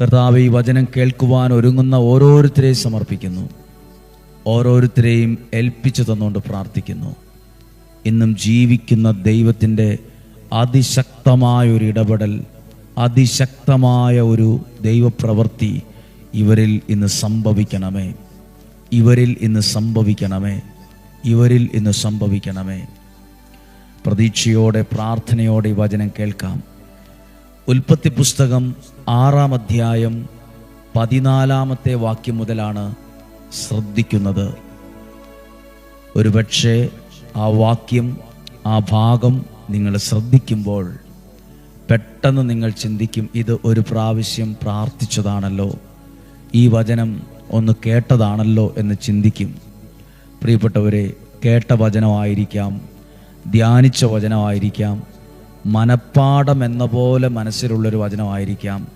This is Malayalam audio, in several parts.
കർത്താവ് ഈ വചനം കേൾക്കുവാൻ ഒരുങ്ങുന്ന ഓരോരുത്തരെയും സമർപ്പിക്കുന്നു. ഓരോരുത്തരെയും ഏൽപ്പിച്ചു തന്നുകൊണ്ട് പ്രാർത്ഥിക്കുന്നു. ഇന്നും ജീവിക്കുന്ന ദൈവത്തിന്റെ അതിശക്തമായ ഒരു ഇടപെടൽ അതിശക്തമായ ഒരു ദൈവപ്രവൃത്തി ഇവരിൽ ഇന്ന് സംഭവിക്കണമേ. ഇവരിൽ ഇന്ന് സംഭവിക്കണമേ. ഇവരിൽ ഇന്ന് സംഭവിക്കണമേ. പ്രതീക്ഷയോടെ പ്രാർത്ഥനയോടെ വചനം കേൾക്കാം. ഉൽപ്പത്തി പുസ്തകം ആറാം അധ്യായം പതിനാലാമത്തെ വാക്യം മുതലാണ് ശ്രദ്ധിക്കുന്നത്. ഒരുപക്ഷെ ആ വാക്യം ആ ഭാഗം നിങ്ങൾ ശ്രദ്ധിക്കുമ്പോൾ പെട്ടെന്ന് നിങ്ങൾ ചിന്തിക്കും ഇത് ഒരു പ്രാവശ്യം പ്രാർത്ഥിച്ചതാണല്ലോ ഈ വചനം ഒന്ന് കേട്ടതാണല്ലോ എന്ന് ചിന്തിക്കും. പ്രിയപ്പെട്ടവരെ കേട്ട വചനമായിരിക്കാം ധ്യാനിച്ച വചനമായിരിക്കാം മനപ്പാടം എന്ന പോലെ മനസ്സിലുള്ളൊരു വചനമായിരിക്കാം.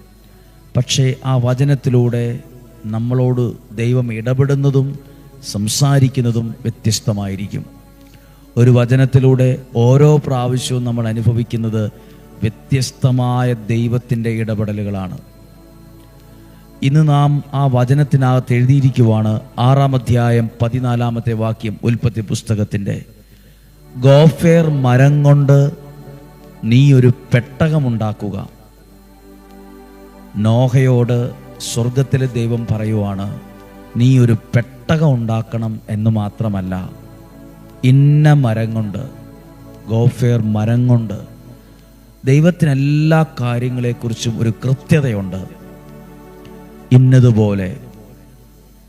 പക്ഷേ ആ വചനത്തിലൂടെ നമ്മളോട് ദൈവം ഇടപെടുന്നതും സംസാരിക്കുന്നതും വ്യത്യസ്തമായിരിക്കും. ഒരു വചനത്തിലൂടെ ഓരോ പ്രാവശ്യവും നമ്മൾ അനുഭവിക്കുന്നത് വ്യത്യസ്തമായ ദൈവത്തിന്റെ ഇടപെടലുകളാണ്. ഇന്ന് നാം ആ വചനത്തിനകത്ത് എഴുതിയിരിക്കുവാണ് ആറാം അധ്യായം പതിനാലാമത്തെ വാക്യം ഉൽപ്പത്തി പുസ്തകത്തിന്റെ. ഗോഫേർ മരം കൊണ്ട് നീ ഒരു പെട്ടകമുണ്ടാക്കുക നോഹയോട് സ്വർഗത്തിലെ ദൈവം പറയുവാണ് നീ ഒരു പെട്ടകം ഉണ്ടാക്കണം എന്ന് മാത്രമല്ല ഇന്ന മരം കൊണ്ട് ഗോഫെയർ മരം കൊണ്ട് ദൈവത്തിന് എല്ലാ കാര്യങ്ങളെക്കുറിച്ചും ഒരു കൃത്യതയുണ്ട്. ഇന്നതുപോലെ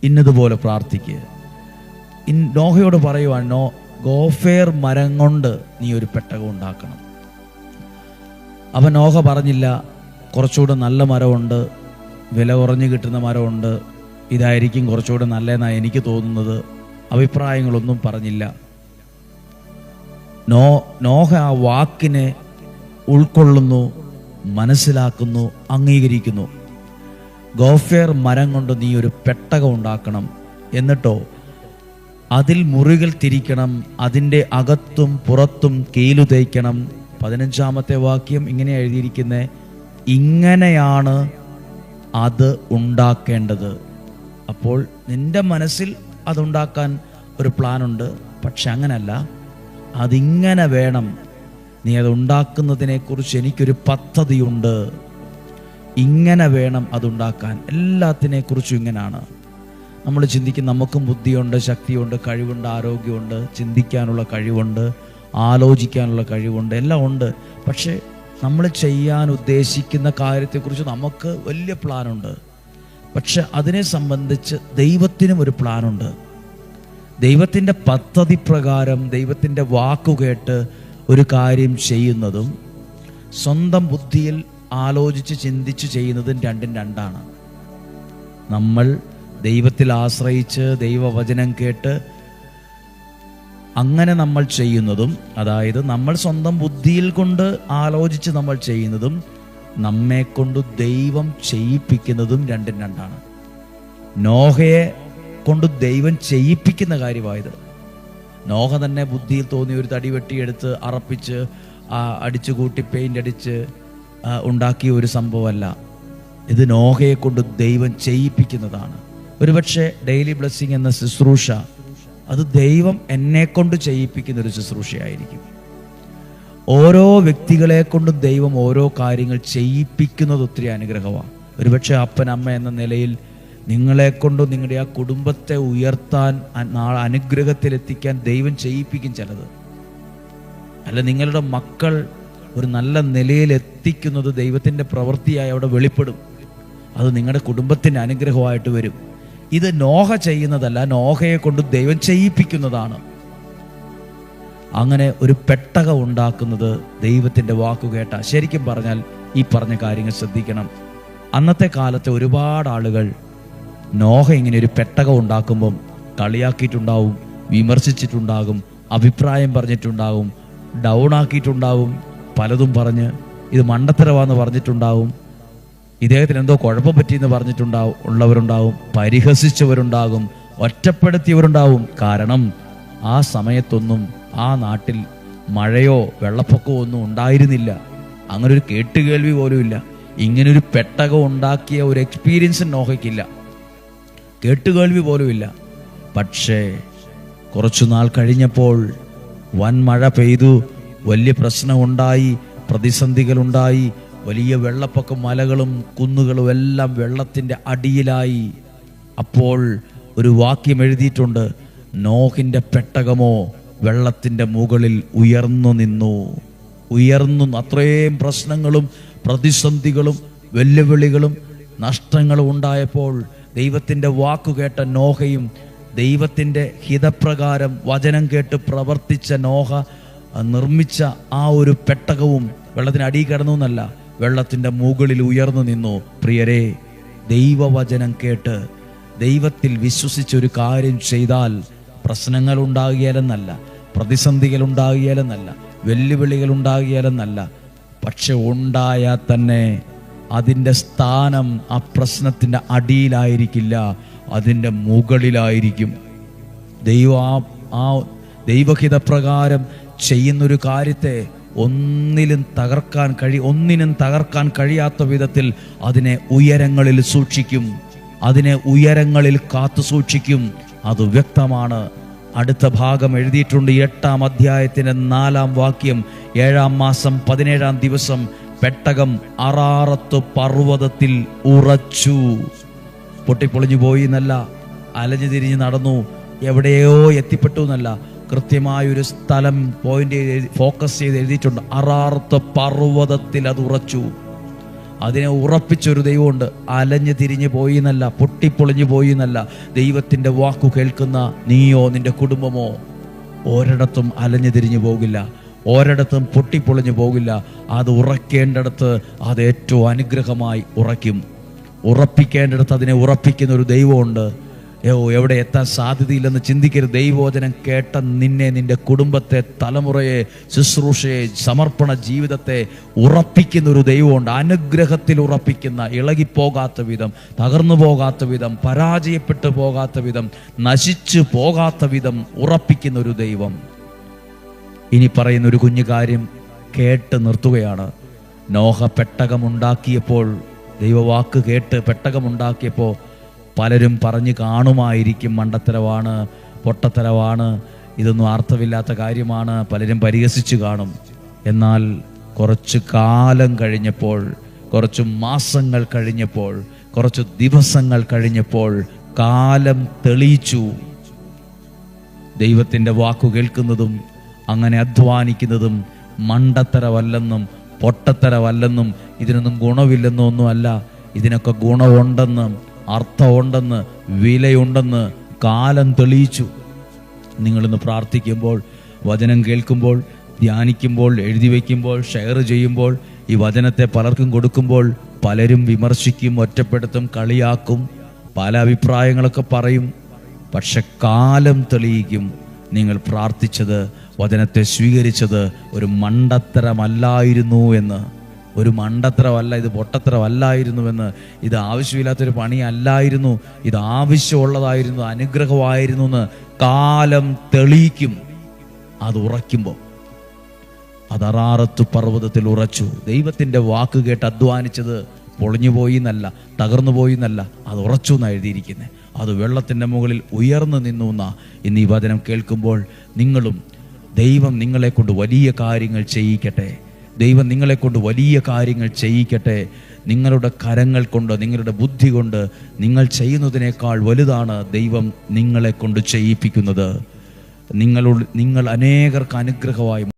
ഇന്നതുപോലെ പ്രാർത്ഥിക്കുക ഇൻ നോഹയോട് പറയുവാൻ നോ ഗോഫേർ മരം കൊണ്ട് നീ ഒരു പെട്ടകം ഉണ്ടാക്കണം അവൻ ഓഹ പറഞ്ഞില്ല കുറച്ചുകൂടെ നല്ല മരമുണ്ട് വില കുറഞ്ഞു കിട്ടുന്ന മരമുണ്ട് ഇതായിരിക്കും കുറച്ചുകൂടെ നല്ലതെന്നാണ് എനിക്ക് തോന്നുന്നത്. അഭിപ്രായങ്ങളൊന്നും പറഞ്ഞില്ല. നോ നോഹ ആ വാക്കിനെ ഉൾക്കൊള്ളുന്നു മനസ്സിലാക്കുന്നു അംഗീകരിക്കുന്നു. ഗോഫെയർ മരം കൊണ്ട് നീ ഒരു പെട്ടകം ഉണ്ടാക്കണം. എന്നിട്ടോ അതിൽ മുറികൾ തിരിക്കണം അതിന്റെ അകത്തും പുറത്തും കീലു തേക്കണം പതിനഞ്ചാമത്തെ വാക്യം ഇങ്ങനെ എഴുതിയിരിക്കുന്നത് ഇങ്ങനെയാണ് അത് ഉണ്ടാക്കേണ്ടത്. അപ്പോൾ നിന്റെ മനസ്സിൽ അതുണ്ടാക്കാൻ ഒരു പ്ലാനുണ്ട് പക്ഷെ അങ്ങനല്ല. അതിങ്ങനെ വേണം. നീ അത് ഉണ്ടാക്കുന്നതിനെക്കുറിച്ച് എനിക്കൊരു പദ്ധതിയുണ്ട്. ഇങ്ങനെ വേണം അതുണ്ടാക്കാൻ. എല്ലാത്തിനെക്കുറിച്ചും ഇങ്ങനെയാണ് നമ്മൾ ചിന്തിക്കും നമുക്കും ബുദ്ധിയുണ്ട് ശക്തിയുണ്ട് കഴിവുണ്ട് ആരോഗ്യമുണ്ട് ചിന്തിക്കാനുള്ള കഴിവുണ്ട് ആലോചിക്കാനുള്ള കഴിവുണ്ട്. എല്ലാം ഉണ്ട്. പക്ഷേ നമ്മൾ ചെയ്യാൻ ഉദ്ദേശിക്കുന്ന കാര്യത്തെക്കുറിച്ച് നമുക്ക് വലിയ പ്ലാനുണ്ട്. പക്ഷെ അതിനെ സംബന്ധിച്ച് ദൈവത്തിനും ഒരു പ്ലാനുണ്ട്. ദൈവത്തിന്റെ പദ്ധതി പ്രകാരം ദൈവത്തിന്റെ വാക്കുകേട്ട് ഒരു കാര്യം ചെയ്യുന്നതും സ്വന്തം ബുദ്ധിയിൽ ആലോചിച്ച് ചിന്തിച്ച് ചെയ്യുന്നതും രണ്ടും രണ്ടാണ്. നമ്മൾ ദൈവത്തിൽ ആശ്രയിച്ച് ദൈവവചനം കേട്ട് അങ്ങനെ നമ്മൾ ചെയ്യുന്നതും അതായത് നമ്മൾ സ്വന്തം ബുദ്ധിയിൽ കൊണ്ട് ആലോചിച്ച് നമ്മൾ ചെയ്യുന്നതും നമ്മെ കൊണ്ട് ദൈവം ചെയ്യിപ്പിക്കുന്നതും രണ്ടും രണ്ടാണ്. നോഹയെ കൊണ്ട് ദൈവം ചെയ്യിപ്പിക്കുന്ന കാര്യമായത്. നോഹ തന്നെ ബുദ്ധിയിൽ തോന്നി ഒരു തടി വെട്ടിയെടുത്ത് അറപ്പിച്ച് അടിച്ചു കൂട്ടി പെയിന്റ് അടിച്ച് ഉണ്ടാക്കിയ ഒരു സംഭവമല്ല. ഇത് നോഹയെ കൊണ്ട് ദൈവം ചെയ്യിപ്പിക്കുന്നതാണ്. ഒരുപക്ഷെ ഡെയിലി ബ്ലെസ്സിങ് എന്ന ശുശ്രൂഷ അത് ദൈവം എന്നെ കൊണ്ട് ചെയ്യിപ്പിക്കുന്ന ഒരു ശുശ്രൂഷയായിരിക്കും. ഓരോ വ്യക്തികളെ കൊണ്ടും ദൈവം ഓരോ കാര്യങ്ങൾ ചെയ്യിപ്പിക്കുന്നത് ഒത്തിരി അനുഗ്രഹമാണ് ഒരുപക്ഷെ അപ്പൻ അമ്മ എന്ന നിലയിൽ നിങ്ങളെ കൊണ്ടും നിങ്ങളുടെ ആ കുടുംബത്തെ ഉയർത്താൻ നാളെ അനുഗ്രഹത്തിലെത്തിക്കാൻ ദൈവം ചെയ്യിപ്പിക്കും ചിലത്. അല്ല നിങ്ങളുടെ മക്കൾ ഒരു നല്ല നിലയിൽ എത്തിക്കുന്നത് ദൈവത്തിന്റെ പ്രവൃത്തിയായി അവിടെ വെളിപ്പെടും. അത് നിങ്ങളുടെ കുടുംബത്തിന്റെ അനുഗ്രഹമായിട്ട് വരും. ഇത് നോഹ ചെയ്യുന്നതല്ല നോഹയെ കൊണ്ട് ദൈവം ചെയ്യിപ്പിക്കുന്നതാണ്. അങ്ങനെ ഒരു പെട്ടക ഉണ്ടാക്കുന്നത് ദൈവത്തിന്റെ വാക്കു കേട്ട. ശരിക്കും പറഞ്ഞാൽ ഈ പറഞ്ഞ കാര്യങ്ങൾ ശ്രദ്ധിക്കണം. അന്നത്തെ കാലത്തെ ഒരുപാട് ആളുകൾ നോഹ ഇങ്ങനെ ഒരു പെട്ടക ഉണ്ടാക്കുമ്പം കളിയാക്കിയിട്ടുണ്ടാവും വിമർശിച്ചിട്ടുണ്ടാകും അഭിപ്രായം പറഞ്ഞിട്ടുണ്ടാകും ഡൗൺ ആക്കിയിട്ടുണ്ടാവും പലതും പറഞ്ഞ് ഇത് മണ്ടത്തരവാന്ന് പറഞ്ഞിട്ടുണ്ടാവും. ഇദ്ദേഹത്തിന് എന്തോ കുഴപ്പം പറ്റിയെന്ന് പറഞ്ഞിട്ടുണ്ടാവും ഉള്ളവരുണ്ടാവും പരിഹസിച്ചവരുണ്ടാകും ഒറ്റപ്പെടുത്തിയവരുണ്ടാവും. കാരണം ആ സമയത്തൊന്നും ആ നാട്ടിൽ മഴയോ വെള്ളപ്പൊക്കമോ ഒന്നും ഉണ്ടായിരുന്നില്ല. അങ്ങനെ ഒരു കേട്ടുകേൾവി പോലും ഇല്ല. ഇങ്ങനൊരു പെട്ടകം ഉണ്ടാക്കിയ ഒരു എക്സ്പീരിയൻസ് നോഹയ്ക്കില്ല. കേട്ടുകേൾവി പോലുമില്ല പക്ഷേ കുറച്ചു നാൾ കഴിഞ്ഞപ്പോൾ വൻ മഴ പെയ്തു. വലിയ പ്രശ്നമുണ്ടായി പ്രതിസന്ധികളുണ്ടായി. വലിയ വെള്ളപ്പൊക്കം മലകളും കുന്നുകളും എല്ലാം വെള്ളത്തിന്റെ അടിയിലായി. അപ്പോൾ ഒരു വാക്യം എഴുതിയിട്ടുണ്ട് നോഹിന്റെ പെട്ടകമോ വെള്ളത്തിന്റെ മുകളിൽ ഉയർന്നു നിന്നു. ഉയർന്നു അത്രയും പ്രശ്നങ്ങളും പ്രതിസന്ധികളും വെല്ലുവിളികളും നഷ്ടങ്ങളും ഉണ്ടായപ്പോൾ ദൈവത്തിന്റെ വാക്കുകേട്ട നോഹയും ദൈവത്തിന്റെ ഹിതപ്രകാരം വചനം കേട്ട് പ്രവർത്തിച്ച നോഹ നിർമ്മിച്ച ആ ഒരു പെട്ടകവും വെള്ളത്തിന് അടിയിൽ കിടന്നു എന്നല്ല. വെള്ളത്തിന്റെ മുകളിൽ ഉയർന്നു നിന്നു. പ്രിയരെ ദൈവവചനം കേട്ട് ദൈവത്തിൽ വിശ്വസിച്ചൊരു കാര്യം ചെയ്താൽ പ്രശ്നങ്ങൾ ഉണ്ടാകിയാലെന്നല്ല പ്രതിസന്ധികൾ ഉണ്ടാകിയാലെന്നല്ല വെല്ലുവിളികൾ ഉണ്ടാകിയാലെന്നല്ല പക്ഷെ ഉണ്ടായാൽ തന്നെ അതിന്റെ സ്ഥാനം ആ പ്രശ്നത്തിന്റെ അടിയിലായിരിക്കില്ല അതിന്റെ മുകളിലായിരിക്കും. ദൈവ ആ ദൈവഹിതപ്രകാരം ചെയ്യുന്നൊരു കാര്യത്തെ ഒന്നിലും തകർക്കാൻ കഴി ഒന്നിനും തകർക്കാൻ കഴിയാത്ത വിധത്തിൽ അതിനെ ഉയരങ്ങളിൽ സൂക്ഷിക്കും. അതിനെ ഉയരങ്ങളിൽ കാത്തു സൂക്ഷിക്കും. അത് വ്യക്തമാണ്. അടുത്ത ഭാഗം എഴുതിയിട്ടുണ്ട് എട്ടാം അധ്യായത്തിന്റെ നാലാം വാക്യം. ഏഴാം മാസം പതിനേഴാം ദിവസം പെട്ടകം അറാറത്ത് പർവതത്തിൽ ഉറച്ചു. പൊട്ടിപ്പൊളിഞ്ഞു പോയി എന്നല്ല. അലഞ്ഞു തിരിഞ്ഞ് നടന്നു. എവിടെയോ എത്തിപ്പെട്ടു എന്നല്ല. കൃത്യമായ ഒരു സ്ഥലം പോയിന്റ് ഫോക്കസ് ചെയ്ത് എഴുതിയിട്ടുണ്ട്. അറാർത്ത പർവതത്തിൽ അത് ഉറച്ചു. അതിനെ ഉറപ്പിച്ചൊരു ദൈവമുണ്ട്. അലഞ്ഞു തിരിഞ്ഞു പോയി എന്നല്ല പൊട്ടിപ്പൊളിഞ്ഞു പോയി എന്നല്ല ദൈവത്തിന്റെ വാക്കു കേൾക്കുന്ന നീയോ നിന്റെ കുടുംബമോ ഒരിടത്തും അലഞ്ഞു തിരിഞ്ഞു പോകില്ല. ഒരിടത്തും പൊട്ടിപ്പൊളിഞ്ഞു പോകില്ല. അത് ഉറക്കേണ്ടടത്ത് അത് ഏറ്റവും അനുഗ്രഹമായി ഉറയ്ക്കും. ഉറപ്പിക്കേണ്ടിടത്ത് അതിനെ ഉറപ്പിക്കുന്ന ഒരു ദൈവമുണ്ട്. ഏ എവിടെ എത്താൻ സാധ്യതയില്ലെന്ന് ചിന്തിക്കരുത്. ദൈവോചനം കേട്ട നിന്നെ നിന്റെ കുടുംബത്തെ തലമുറയെ ശുശ്രൂഷയെ സമർപ്പണ ജീവിതത്തെ ഉറപ്പിക്കുന്ന ഒരു ദൈവമുണ്ട്. അനുഗ്രഹത്തിൽ ഉറപ്പിക്കുന്ന ഇളകിപ്പോകാത്ത വിധം തകർന്നു പോകാത്ത വിധം പരാജയപ്പെട്ടു പോകാത്ത വിധം നശിച്ചു പോകാത്ത വിധം ഉറപ്പിക്കുന്ന ഒരു ദൈവം. ഇനി പറയുന്ന ഒരു കുഞ്ഞു കാര്യം കേട്ട് നിർത്തുകയാണ്. നോഹ പെട്ടകമുണ്ടാക്കിയപ്പോൾ ദൈവവാക്ക് കേട്ട് പെട്ടകമുണ്ടാക്കിയപ്പോൾ പലരും പറഞ്ഞു കാണുമായിരിക്കും മണ്ടത്തരവാണ് പൊട്ടത്തരവാണ് ഇതൊന്നും അർത്ഥമില്ലാത്ത കാര്യമാണ് പലരും പരിഹസിച്ചു കാണും. എന്നാൽ കുറച്ച് കാലം കഴിഞ്ഞപ്പോൾ കുറച്ച് മാസങ്ങൾ കഴിഞ്ഞപ്പോൾ കുറച്ച് ദിവസങ്ങൾ കഴിഞ്ഞപ്പോൾ കാലം തെളിയിച്ചു. ദൈവത്തിന്റെ വാക്കു കേൾക്കുന്നതും അങ്ങനെ അധ്വാനിക്കുന്നതും മണ്ടത്തരവല്ലെന്നും പൊട്ടത്തരവല്ലെന്നും ഇതിനൊന്നും ഗുണമില്ലെന്നും ഒന്നുമല്ല ഇതിനൊക്കെ ഗുണമുണ്ടെന്ന് അർത്ഥമുണ്ടെന്ന് വിലയുണ്ടെന്ന് കാലം തെളിയിച്ചു. നിങ്ങളിന്ന് പ്രാർത്ഥിക്കുമ്പോൾ വചനം കേൾക്കുമ്പോൾ ധ്യാനിക്കുമ്പോൾ എഴുതി വയ്ക്കുമ്പോൾ ഷെയർ ചെയ്യുമ്പോൾ ഈ വചനത്തെ പലർക്കും കൊടുക്കുമ്പോൾ പലരും വിമർശിക്കും ഒറ്റപ്പെടുത്തും കളിയാക്കും പല അഭിപ്രായങ്ങളൊക്കെ പറയും. പക്ഷെ കാലം തെളിയിക്കും. നിങ്ങൾ പ്രാർത്ഥിച്ചത് വചനത്തെ സ്വീകരിച്ചത് ഒരു മണ്ടത്തരമല്ലായിരുന്നു എന്ന്. ഒരു മണ്ടത്തരമല്ല ഇത് പൊട്ടത്തരമല്ലായിരുന്നുവെന്ന്. ഇത് ആവശ്യമില്ലാത്തൊരു പണിയല്ലായിരുന്നു. ഇത് ആവശ്യമുള്ളതായിരുന്നു അനുഗ്രഹമായിരുന്നു എന്ന് കാലം തെളിയിക്കും. അത് ഉറയ്ക്കുമ്പോൾ അത് അറാറത്ത് പർവതത്തിൽ ഉറച്ചു. ദൈവത്തിന്റെ വാക്ക് കേട്ട് അധ്വാനിച്ചത് പൊളിഞ്ഞു പോയി എന്നല്ല തകർന്നു പോയി എന്നല്ല അത് ഉറച്ചു എന്നാണ് എഴുതിയിരിക്കുന്നത് അത് വെള്ളത്തിന്റെ മുകളിൽ ഉയർന്നു നിന്നു എന്നാ. ഇന്ന് ഈ വചനം കേൾക്കുമ്പോൾ നിങ്ങളും ദൈവം നിങ്ങളെ കൊണ്ട് വലിയ കാര്യങ്ങൾ ചെയ്യിക്കട്ടെ. ദൈവം നിങ്ങളെ കൊണ്ട് വലിയ കാര്യങ്ങൾ ചെയ്യിക്കട്ടെ. നിങ്ങളുടെ കരങ്ങൾ കൊണ്ട് നിങ്ങളുടെ ബുദ്ധി കൊണ്ട് നിങ്ങൾ ചെയ്യുന്നതിനേക്കാൾ വലുതാണ് ദൈവം നിങ്ങളെ കൊണ്ട് ചെയ്യിപ്പിക്കുന്നത്. നിങ്ങളോട് നിങ്ങൾ അനേകർക്ക് അനുഗ്രഹമായി